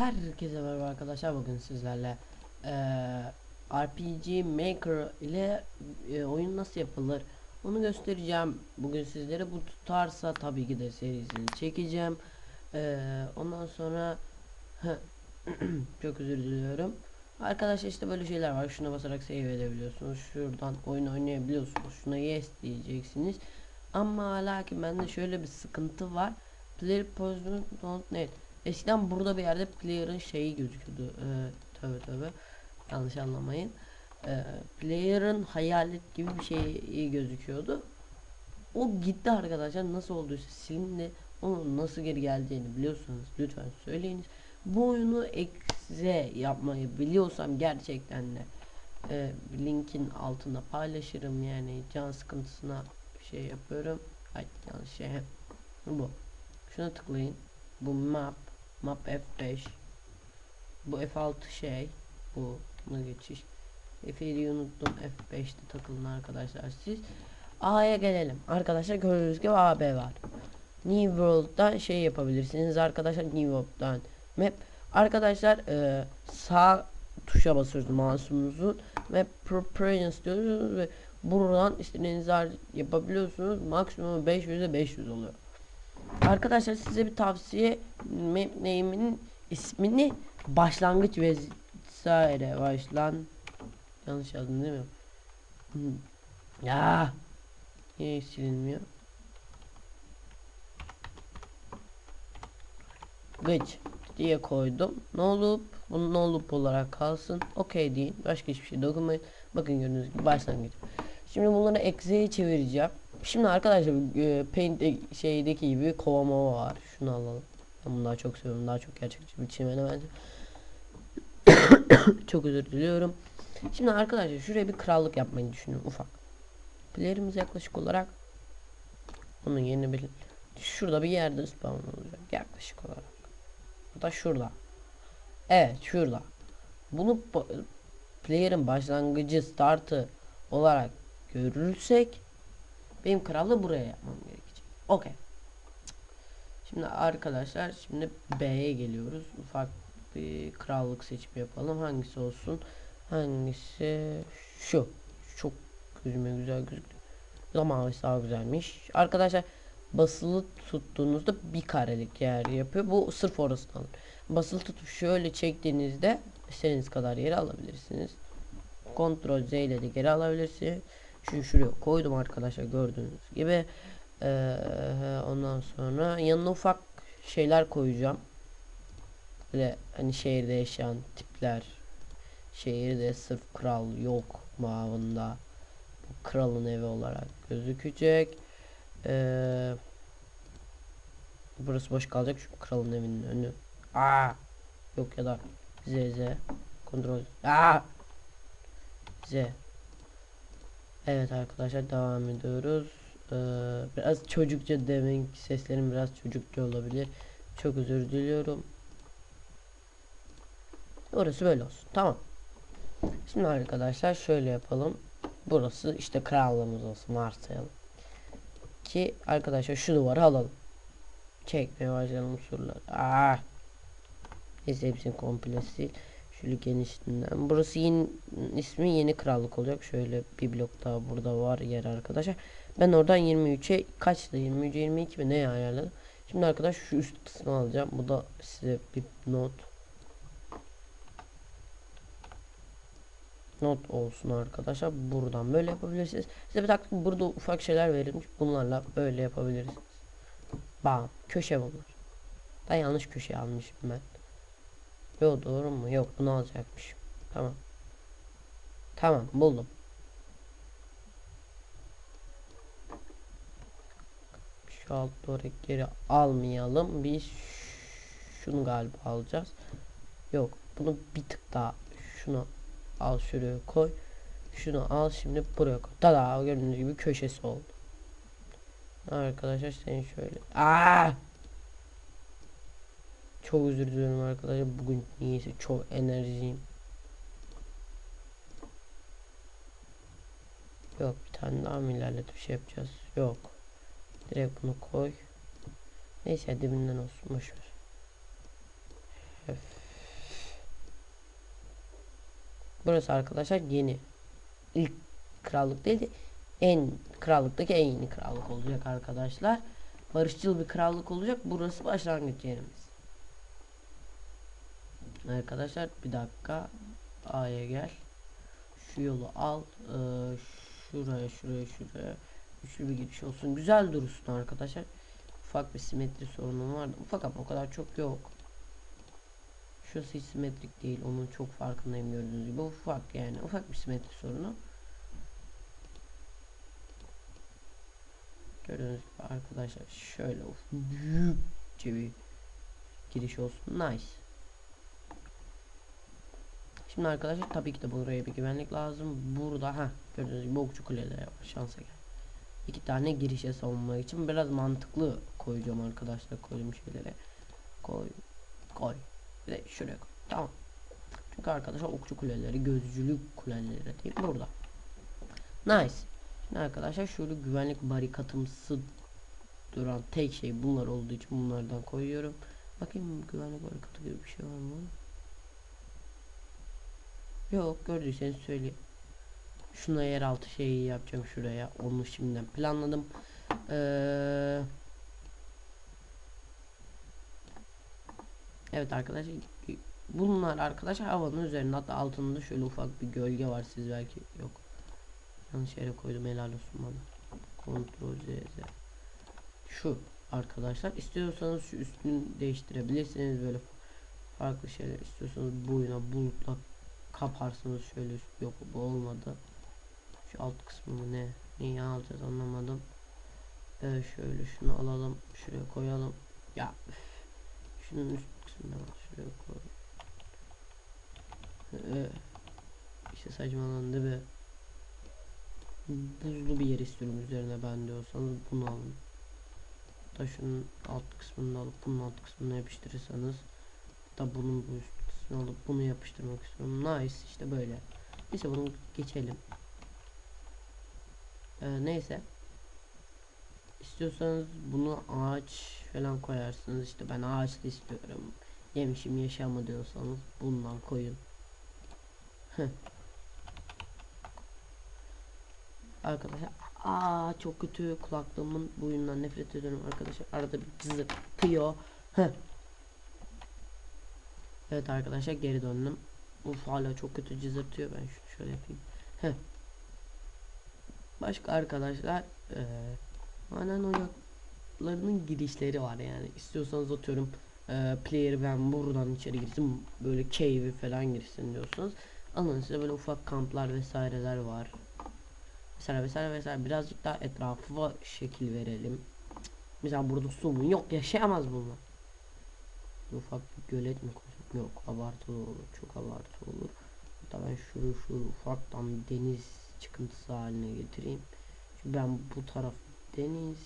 Herkese merhaba arkadaşlar. Bugün sizlerle eee, RPG Maker ile e, oyun nasıl yapılır onu göstereceğim. Bugün sizlere bu tutarsa tabii ki de serisini çekeceğim. Eee, ondan sonra çok özür diliyorum. Arkadaşlar işte böyle şeyler var. Şuna basarak save edebiliyorsunuz. Şuradan oyun oynayabiliyorsunuz. Şuna yes diyeceksiniz. Ama lakin bende şöyle bir sıkıntı var. Player position don't net Eskiden burada bir yerde player'ın şeyi gözüküyordu. Ee, tövbe tövbe. Yanlış anlamayın. Ee, player'ın hayalet gibi bir şey gözüküyordu. O gitti arkadaşlar. Nasıl olduysa silindi. Onun nasıl geri geldiğini biliyorsanız lütfen söyleyiniz. Bu oyunu exe yapmayı biliyorsam gerçekten de e, linkin altında paylaşırım yani can sıkıntısına şey yapıyorum. Ay yanlış şey. Bu. Şuna tıklayın. Bu map Map F5 Bu F6 şey Bu buna geçiş. F7'yi unuttum F5'te takılın arkadaşlar siz. A'ya gelelim. Arkadaşlar gördüğünüz gibi AB var. New World'dan şey yapabilirsiniz arkadaşlar New World'dan map. Arkadaşlar e, sağ tuşa basıyoruz mouse'umuzun ve preference diyoruz ve buradan istediğiniz yapabiliyorsunuz. Maksimum 500'e 500 oluyor Arkadaşlar size bir tavsiye map name'inin ismini başlangıç vesaire başlan yanlış yazdım değil mi? Hmm. Ya niye silinmiyor? Gıç diye koydum. Ne olup bunu ne olup olarak kalsın. Okey deyin. Başka hiçbir şey dokunmayın. Bakın gördüğünüz gibi başlangıç. Şimdi bunları exe'ye çevireceğim. Şimdi arkadaşlar e, Paint şeydeki gibi kovama var. Şunu alalım. Ben bunu daha çok seviyorum. Daha çok gerçekçi bir çimene bence. çok özür diliyorum. Şimdi arkadaşlar şuraya bir krallık yapmayı düşünüyorum ufak. Player'imiz yaklaşık olarak bunun yeni bir şurada bir yerde spawn olacak yaklaşık olarak. Bu da şurada. Evet şurada. Bunu player'ın başlangıcı startı olarak görürsek benim krallığı buraya yapmam gerekecek. Okey. Şimdi arkadaşlar şimdi B'ye geliyoruz. Ufak bir krallık seçimi yapalım. Hangisi olsun? Hangisi? Şu. Çok gözüme güzel gözüktü. Zaman daha güzelmiş. Arkadaşlar basılı tuttuğunuzda bir karelik yer yapıyor. Bu sırf orasını alır. Basılı tutup şöyle çektiğinizde istediğiniz kadar yeri alabilirsiniz. Ctrl Z ile de geri alabilirsiniz. Şunu şuraya koydum arkadaşlar gördüğünüz gibi. Ee, ondan sonra yanına ufak şeyler koyacağım. Böyle hani şehirde yaşayan tipler. Şehirde sırf kral yok mavında. Bu kralın evi olarak gözükecek. Ee, burası boş kalacak şu kralın evinin önü. Aa! Yok ya da Z Z kontrol. Aa! Z Evet arkadaşlar devam ediyoruz. Ee, biraz çocukça demek seslerim biraz çocukça olabilir. Çok özür diliyorum. Orası böyle olsun. Tamam. Şimdi arkadaşlar şöyle yapalım. Burası işte krallığımız olsun varsayalım. Ki arkadaşlar şu duvarı alalım. Çekmeye başlayalım surları. Ah. Neyse hepsini komple sil. Şöyle genişliğinden. Burası yeni ismi yeni krallık olacak. Şöyle bir blok daha burada var yer arkadaşlar. Ben oradan 23'e kaçtı? 23'e 22 mi ne ayarladım? Şimdi arkadaş şu üst kısmı alacağım. Bu da size bir not. Not olsun arkadaşlar. Buradan böyle yapabilirsiniz. Size bir taktik burada ufak şeyler verilmiş. Bunlarla böyle yapabilirsiniz. Bam. Köşe bunlar. Ben yanlış köşe almışım ben. Yok doğru mu? Yok bunu alacakmışım. Tamam. Tamam buldum. Şu alt doğru geri almayalım. Biz şunu galiba alacağız. Yok bunu bir tık daha şunu al şuraya koy. Şunu al şimdi buraya koy. Tada gördüğünüz gibi köşesi oldu. Arkadaşlar sen şöyle. Aa! Çok özür diliyorum arkadaşlar. Bugün niyeyse çok enerjiyim. Yok bir tane daha mı ilerletip şey yapacağız? Yok. Direkt bunu koy. Neyse dibinden olsun boşver. Burası arkadaşlar yeni. İlk krallık değil de en krallıktaki en yeni krallık olacak arkadaşlar. Barışçıl bir krallık olacak. Burası başlangıç yerimiz. Arkadaşlar bir dakika. A'ya gel. Şu yolu al. Ee, şuraya şuraya şuraya. Üçlü bir giriş olsun. Güzel durursun arkadaşlar. Ufak bir simetri sorunum vardı. Ufak ama o kadar çok yok. Şurası hiç simetrik değil. Onun çok farkındayım gördüğünüz gibi. Ufak yani. Ufak bir simetri sorunu. Gördüğünüz gibi arkadaşlar şöyle of, büyükçe bir giriş olsun. Nice. Şimdi arkadaşlar tabii ki de buraya bir güvenlik lazım. Burada ha gördüğünüz gibi okçu kuleleri var. Şansa gel. İki tane girişe savunmak için biraz mantıklı koyacağım arkadaşlar koyduğum şeylere. Koy. Koy. Bir de şuraya koy. Tamam. Çünkü arkadaşlar okçu kuleleri, gözcülük kuleleri değil burada. Nice. Şimdi arkadaşlar şöyle güvenlik barikatımsı duran tek şey bunlar olduğu için bunlardan koyuyorum. Bakayım güvenlik barikatı gibi bir şey var mı? Yok gördüyseniz söyleyeyim. Şuna yeraltı şeyi yapacağım şuraya. Onu şimdiden planladım. Ee, evet arkadaşlar. Bunlar arkadaşlar havanın üzerinde hatta altında şöyle ufak bir gölge var siz belki yok. Yanlış yere koydum helal olsun bana. Kontrol Z, Z. Şu arkadaşlar istiyorsanız şu üstünü değiştirebilirsiniz böyle farklı şeyler istiyorsanız boyuna bulutla kaparsınız şöyle yok bu olmadı. Şu alt kısmını ne neyi alacağız anlamadım. Ee, şöyle şunu alalım şuraya koyalım. Ya üf. şunun üst kısmına şuraya koy. Ee, işte saçmalandı be buzlu bir yer istiyorum üzerine ben diyorsanız bunu alın. Da şunun alt kısmını alıp bunun alt kısmına yapıştırırsanız da bunun bu üst kısmını alıp bunu yapıştırmak istiyorum. Nice işte böyle. Neyse bunu geçelim. Ee, neyse. İstiyorsanız bunu ağaç falan koyarsınız. İşte ben ağaçlı istiyorum. Yemişim yaşama diyorsanız bundan koyun. Arkadaşlar aa çok kötü kulaklığımın boyundan nefret ediyorum arkadaşlar arada bir cızırtıyor. Evet arkadaşlar geri döndüm Uf hala çok kötü cızırtıyor ben şunu şöyle yapayım Heh. Başka arkadaşlar ee, Anan oyunlarının girişleri var yani istiyorsanız atıyorum e, player ben buradan içeri girsin böyle cave falan girsin diyorsanız Alın size böyle ufak kamplar vesaireler var Mesela vesaire vesaire birazcık daha etrafı şekil verelim. Mesela burada su mu? Yok yaşayamaz bunlar. Ufak bir gölet mi koyacağım? Yok abartılı olur. Çok abartılı olur. Hatta ben şunu şu ufaktan deniz çıkıntısı haline getireyim. Çünkü ben bu taraf deniz.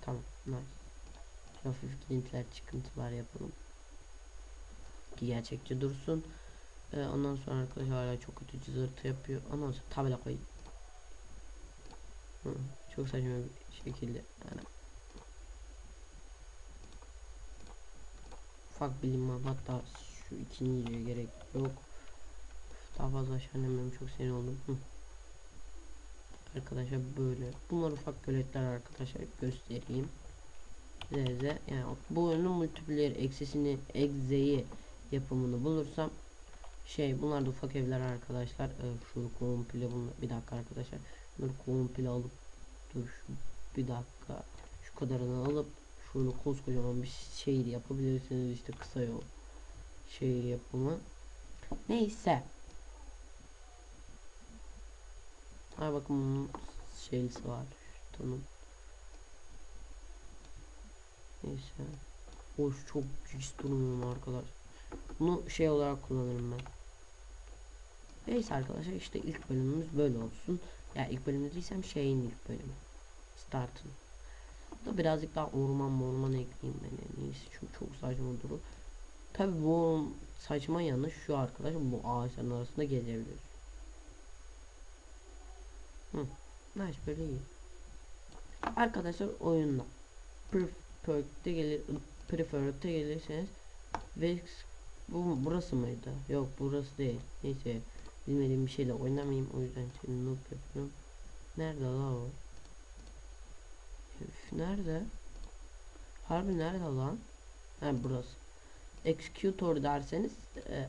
Tamam nice. Hafif girintiler çıkıntılar yapalım. Ki gerçekçi dursun. Ee, ondan sonra arkadaşlar hala çok kötü cızırtı yapıyor. Ondan sonra tabela koy. Hı, çok saçma bir şekilde yani. Ufak bir liman hatta şu ikinciye gerek yok. Daha fazla aşağı inemem çok sinir oldum. Hı. Arkadaşlar böyle. Bunlar ufak göletler arkadaşlar göstereyim. ZZ yani bu oyunun multiplayer eksisini egzeyi yapımını bulursam şey bunlar da ufak evler arkadaşlar ee, şu komple bunlar bir dakika arkadaşlar bunları komple alıp dur şu bir dakika şu kadarını alıp şöyle koskocaman bir şehir yapabilirsiniz işte kısa yol şehir yapımı neyse Ay bakın bunun şeylisi var tamam neyse hoş çok pis durmuyorum arkadaş bunu şey olarak kullanırım ben Neyse arkadaşlar işte ilk bölümümüz böyle olsun. Ya yani ilk bölümde değilsem şeyin ilk bölümü. Start'ın. Da birazcık daha orman orman ekleyeyim ben en iyisi. Çünkü çok saçma durur. Tabi bu saçma yanı şu arkadaş bu ağaçların arasında gezebiliyoruz. Hı. Nice böyle iyi. Arkadaşlar oyunda preferred'de gelir preferred'de gelirseniz Vex Bu burası mıydı? Yok burası değil. Neyse bilmediğim bir şeyle oynamayayım o yüzden seni noob yapıyorum. Nerede la o? Üf, nerede? Harbi nerede lan? Ha burası. Executor derseniz e,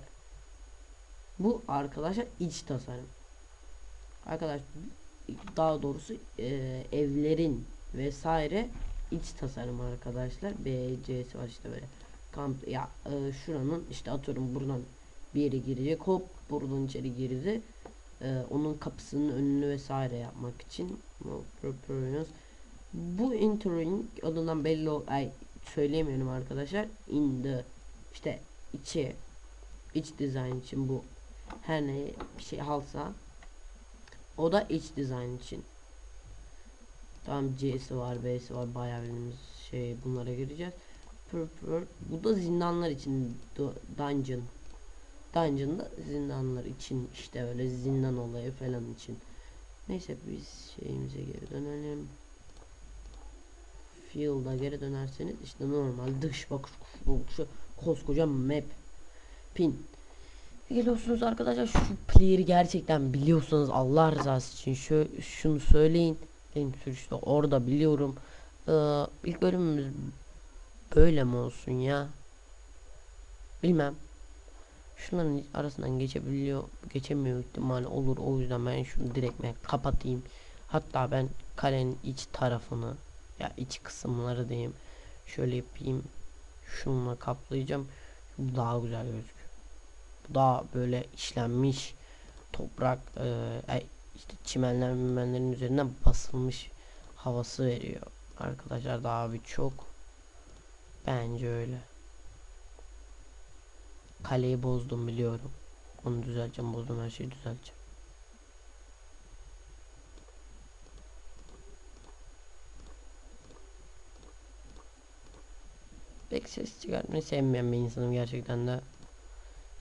bu arkadaşlar iç tasarım. Arkadaş daha doğrusu e, evlerin vesaire iç tasarım arkadaşlar. BC'si var işte böyle. Kamp ya e, şuranın işte atıyorum buradan bir yere girecek hop buradan içeri girdi. E, onun kapısının önünü vesaire yapmak için no. Bu entering adından belli ol ay söyleyemiyorum arkadaşlar. In the işte içi iç dizayn için bu her ne bir şey halsa o da iç dizayn için. Tamam C'si var, B'si var. Bayağı bildiğimiz şey bunlara gireceğiz. Purple. Bu da zindanlar için du- dungeon. Dungeon'da zindanlar için işte öyle zindan olayı falan için. Neyse biz şeyimize geri dönelim. Field'a geri dönerseniz işte normal dış bak şu, koskoca map pin Geliyorsunuz arkadaşlar şu player'i gerçekten biliyorsanız Allah rızası için şu şunu söyleyin. En işte orada biliyorum. Ee, ilk bölümümüz böyle mi olsun ya? Bilmem. Şunların arasından geçebiliyor, geçemiyor ihtimali olur. O yüzden ben şunu direkt kapatayım. Hatta ben kalenin iç tarafını ya iç kısımları diyeyim. Şöyle yapayım. Şununla kaplayacağım. Bu daha güzel gözüküyor. Bu daha böyle işlenmiş toprak e, işte çimenler mimenlerin üzerinden basılmış havası veriyor. Arkadaşlar daha bir çok bence öyle. Kaleyi bozdum biliyorum. Onu düzelteceğim bozdum her şeyi düzelteceğim. Pek ses çıkartmayı sevmeyen bir insanım gerçekten de.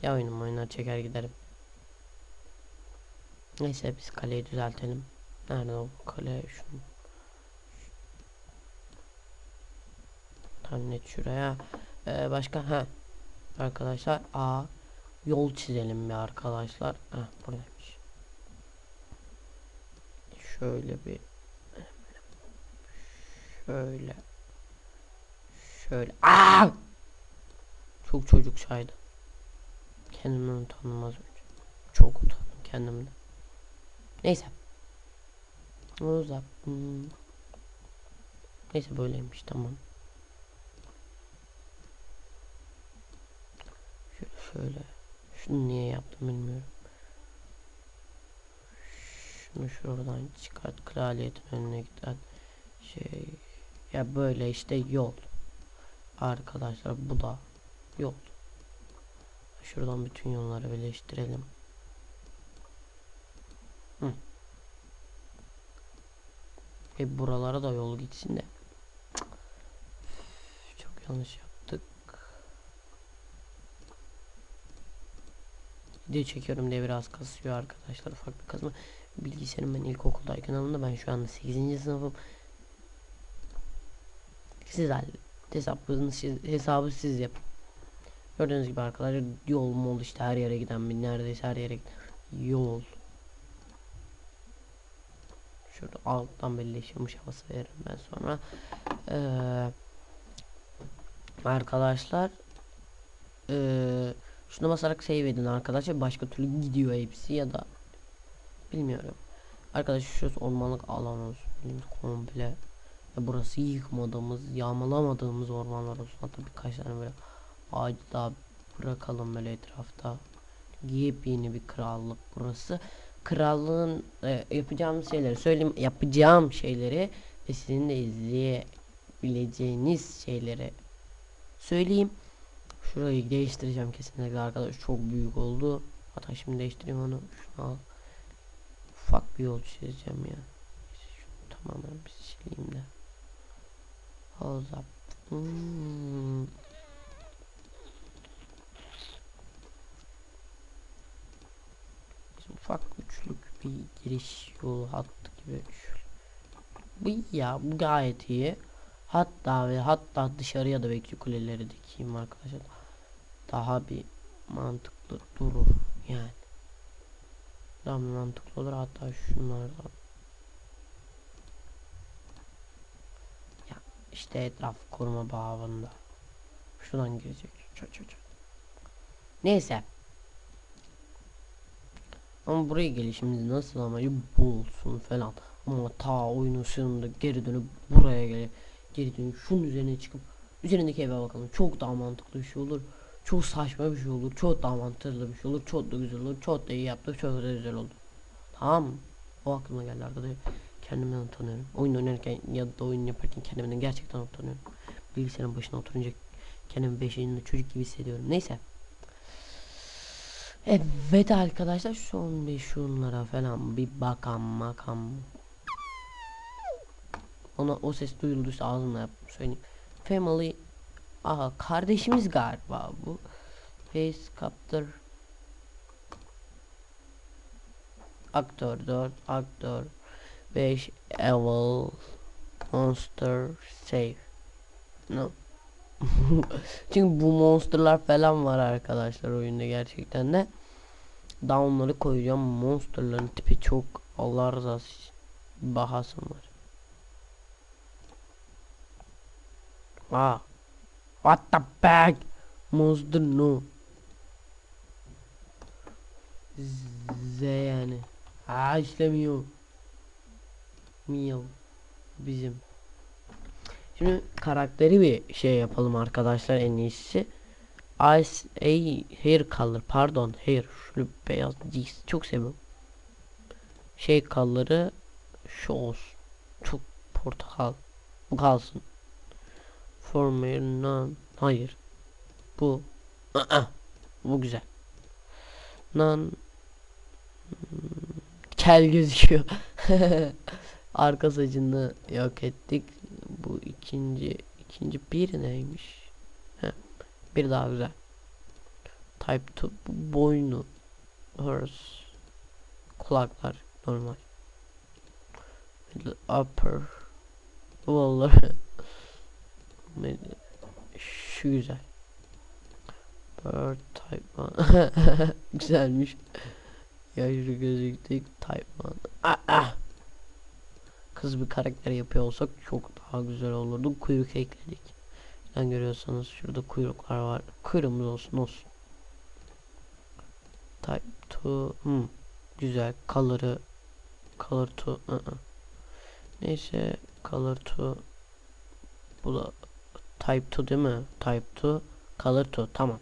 Ya oyunum oynar çeker giderim. Neyse biz kaleyi düzeltelim. Nerede o kale? Şunu. Tam net şuraya. Ee, başka ha. Arkadaşlar A yol çizelim bir arkadaşlar. Ha buradaymış. Şöyle bir şöyle şöyle. Aa! Çok çocuk saydı. Kendimden utandım az önce. Çok utandım kendimden. Neyse. Uzak. Hmm. Neyse böyleymiş tamam. Şöyle şöyle. Şunu niye yaptım bilmiyorum. Şunu şuradan çıkart. Kraliyetin önüne git. Şey ya böyle işte yol. Arkadaşlar bu da yol. Şuradan bütün yolları birleştirelim. Hı. E buralara da yol gitsin de. Çok yanlış yaptık. Video çekiyorum diye biraz kasıyor arkadaşlar. Farklı kasma. Bilgisayarım ben ilkokuldayken alındı. Ben şu anda 8. sınıfım. Siz halledin. Hesabını siz, hesabı siz yapın. Gördüğünüz gibi arkadaşlar yol mol işte her yere giden bir neredeyse her yere giden yol. Şurada alttan birleşiyormuş havası veririm ben sonra. Ee, arkadaşlar ee, şuna basarak save edin arkadaşlar. Başka türlü gidiyor hepsi ya da bilmiyorum. Arkadaşlar şurası ormanlık alan olsun. Komple. Burası yıkmadığımız, yağmalamadığımız ormanlar olsun. Hatta birkaç tane böyle ağacı daha bırakalım böyle etrafta. Yepyeni bir krallık burası. Krallığın e, yapacağım şeyleri söyleyeyim. Yapacağım şeyleri ve sizin de izleyebileceğiniz şeyleri söyleyeyim. Şurayı değiştireceğim kesinlikle arkadaş. Çok büyük oldu. Hatta şimdi değiştireyim onu. Şunu al. Ufak bir yol çizeceğim ya. Şunu tamamen bir sileyim. Hold up. Hmm. Ufak üçlük bir giriş yolu hattı gibi şöyle. Bu ya bu gayet iyi. Hatta ve hatta dışarıya da bekçi kuleleri dikeyim arkadaşlar. Daha bir mantıklı durur yani. Daha mantıklı olur hatta şunlardan. Ya işte etraf koruma bağında. Şuradan girecek. Çat çat çat. Neyse. Ama buraya gelişimiz nasıl amacı bu olsun falan. Ama ta oyunun sonunda geri dönüp buraya gele geri dönüp şunun üzerine çıkıp üzerindeki eve bakalım. Çok daha mantıklı bir şey olur. Çok saçma bir şey olur. Çok daha mantıklı bir şey olur. Çok da güzel olur. Çok da iyi yaptık. Çok da güzel oldu. Tamam? O aklıma geldi arkadaşlar. Kendimden utanıyorum. Oyun oynarken ya da oyun yaparken kendimden gerçekten utanıyorum. Bilgisayarın başına oturunca kendimi 5 yaşında çocuk gibi hissediyorum. Neyse. Evet arkadaşlar son bir şunlara falan bir bakalım makam. Ona o ses duyulduysa ağzımla yap söyleyeyim. Family Aha kardeşimiz galiba bu. Face Captor Aktör 4 Aktör 5 Evil Monster Save No Çünkü bu monsterlar falan var arkadaşlar oyunda gerçekten de. Daha onları koyacağım. Monsterların tipi çok Allah razı bahasım var. Aa. What the bag? Monster no. Z yani. Aa işlemiyor. Miyav. Bizim. Şimdi karakteri bir şey yapalım arkadaşlar en iyisi. Ice a hair color pardon hair şöyle beyaz jeans çok seviyorum. Şey color'ı şu olsun. Çok portakal. Bu kalsın. Former non hayır. Bu. Aa, bu güzel. Non kel gözüküyor. Arka saçını yok ettik. Bu ikinci ikinci bir neymiş? He, bir daha güzel. Type 2 boynu hers kulaklar normal. Upper Vallahi şu güzel. Bird type 1 güzelmiş. Yaşlı gözüktük type 1 ah, ah. Kız bir karakter yapıyor olsak çok daha güzel olurdu. Kuyruk ekledik. Yani görüyorsanız şurada kuyruklar var. Kuyruğumuz olsun olsun. Type 2 hmm. Güzel. Color'ı Color 2 uh -uh. Neyse Color 2 Bu da Type 2 değil mi? Type 2 Color 2 tamam.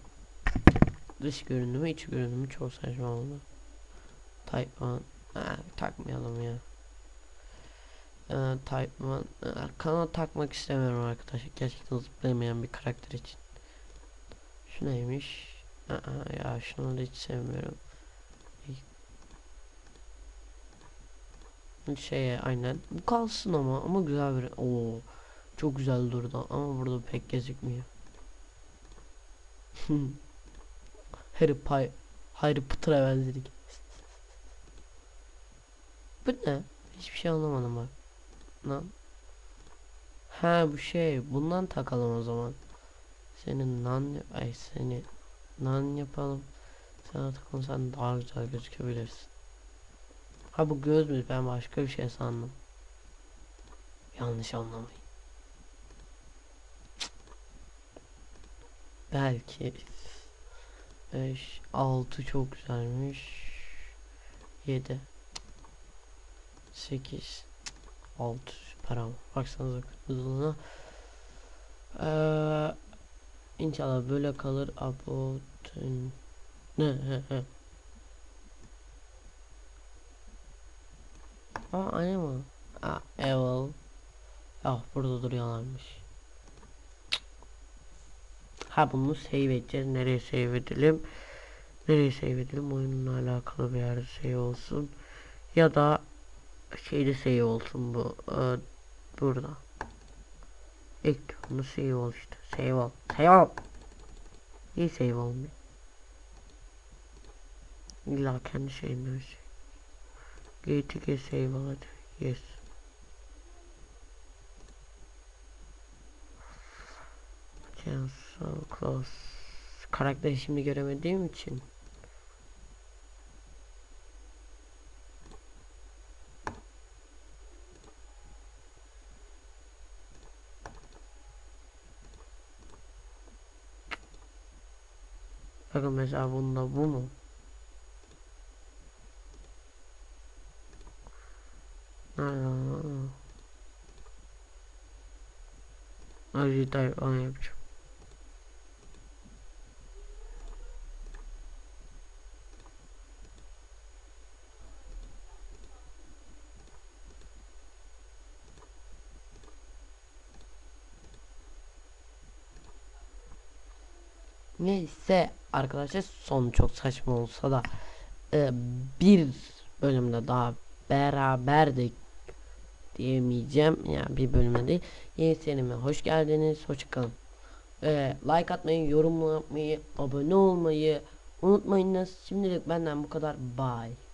Dış görünümü iç görünümü çok saçma oldu. Type 1 ha, takmayalım ya. Ee, type 1 ee, kanal takmak istemiyorum arkadaşlar. Gerçekten zıplayamayan bir karakter için. Şu neymiş? Aa, ya şunu da hiç sevmiyorum. Şeye aynen. Bu kalsın ama ama güzel bir. Oo. Çok güzel durdu ama burada pek gözükmüyor. Harry Pay Harry Potter'a benzedik. Bu ne? Hiçbir şey anlamadım bak. Lan. Ha bu şey. Bundan takalım o zaman. Senin nan ay seni nan yapalım. Sana takalım sen daha güzel gözükebilirsin. Ha bu göz mü? Ben başka bir şey sandım. Yanlış anlamayın. Belki 5 6 çok güzelmiş. 7 8 6 süper ama baksanıza ee, inşallah böyle kalır. About ne he he. Aa aynı mı? Aa Evil Ah burada duruyorlarmış. Ha bunu save edeceğiz. Nereye save edelim? Nereye save edelim? Oyunla alakalı bir yerde save olsun. Ya da şeyde save olsun bu ee, burada ekranı save ol işte save ol save ol. Niye save olmuyor? İlla kendi şeyinde bir şey GTK save olacak yes. Cancel close. Karakteri şimdi göremediğim için. Mesela bunda bu mu? Acı falan yapacağım. Neyse arkadaşlar son çok saçma olsa da e, bir bölümde daha beraberdik diyemeyeceğim. Yani bir bölümde değil. Yeni serime hoş geldiniz. Hoşçakalın. E, like atmayı yorum yapmayı abone olmayı unutmayınız. Şimdilik benden bu kadar. Bye